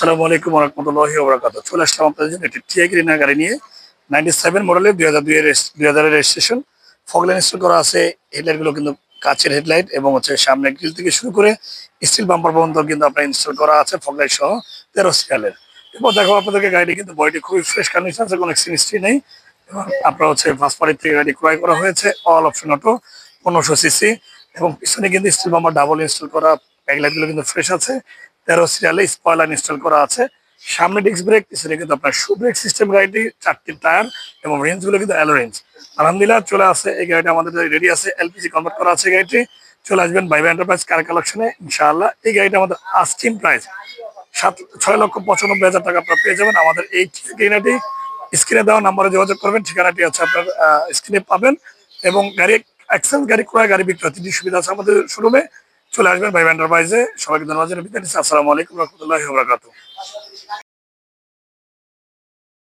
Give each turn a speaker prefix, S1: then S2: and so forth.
S1: আসসালামু আলাইকুম ওবরাকাত চলে আসলাম আপনাদের জন্য একটি গাড়ি নিয়ে। নাইনটি সেভেন মডেলের দুই হাজার দুইয়ের দুই হাজারের রেজিস্ট্রেশন ফগলাইন ইনস্টল করা আছে। হেডলাইটগুলো কিন্তু কাচের হেডলাইট এবং হচ্ছে সামনে গ্রিল থেকে শুরু করে স্টিল বাম্পার পর্যন্ত কিন্তু আপনার ইনস্টল করা আছে ফগলাইট সহ তেরো সিরিয়ালের এরপর দেখো আপনাদেরকে গাড়িটি কিন্তু বডিটি খুবই ফ্রেশ কন্ডিশন আছে, কোনো হিস্ট্রি নেই। এবং আপনার হচ্ছে ফার্স্ট থেকে গাড়ি ক্রয় করা হয়েছে অল অপশন অটো পনেরোশো সিসি এবং পিছনে কিন্তু স্টিল বাম্পার ডাবল ইনস্টল করা ব্যাকলাইটগুলো কিন্তু ফ্রেশ আছে। তেরো সিরিয়ালে স্পয়লার ইনস্টল করা আছে। সামনে ডিস্ক ব্রেক পিছনে কিন্তু আপনার শু ব্রেক সিস্টেম গাড়িটি চারটি টায়ার এবং রেঞ্জগুলো কিন্তু অ্যালো রেঞ্জ আলহামদুলিল্লাহ চলে আসে, এই গাড়িটা আমাদের রেডি আছে এলপিজি কনভার্ট করা আছে গাড়িটি চলে আসবেন বাইবা এন্টারপ্রাইজ কার কালেকশনে ইনশাআল্লাহ। এই গাড়িটা আমাদের আস্টিম প্রাইস সাত, ছয় লক্ষ পঁচানব্বই হাজার টাকা আপনারা পেয়ে যাবেন। আমাদের এই ঠিকানাটি স্ক্রিনে দেওয়া নাম্বারে যোগাযোগ করবেন। ঠিকানাটি আছে আপনার স্ক্রিনে পাবেন। এবং গাড়ি এক্সচেঞ্জ গাড়ি, ক্রয়, গাড়ি বিক্রয়, তিনটি সুবিধা আছে আমাদের শোরুমে চলে আসবেন ভাই এন্টারপ্রাইজে সবাইকে ধন্যবাদ আসসালামাইকুম রহমতুল্লাহ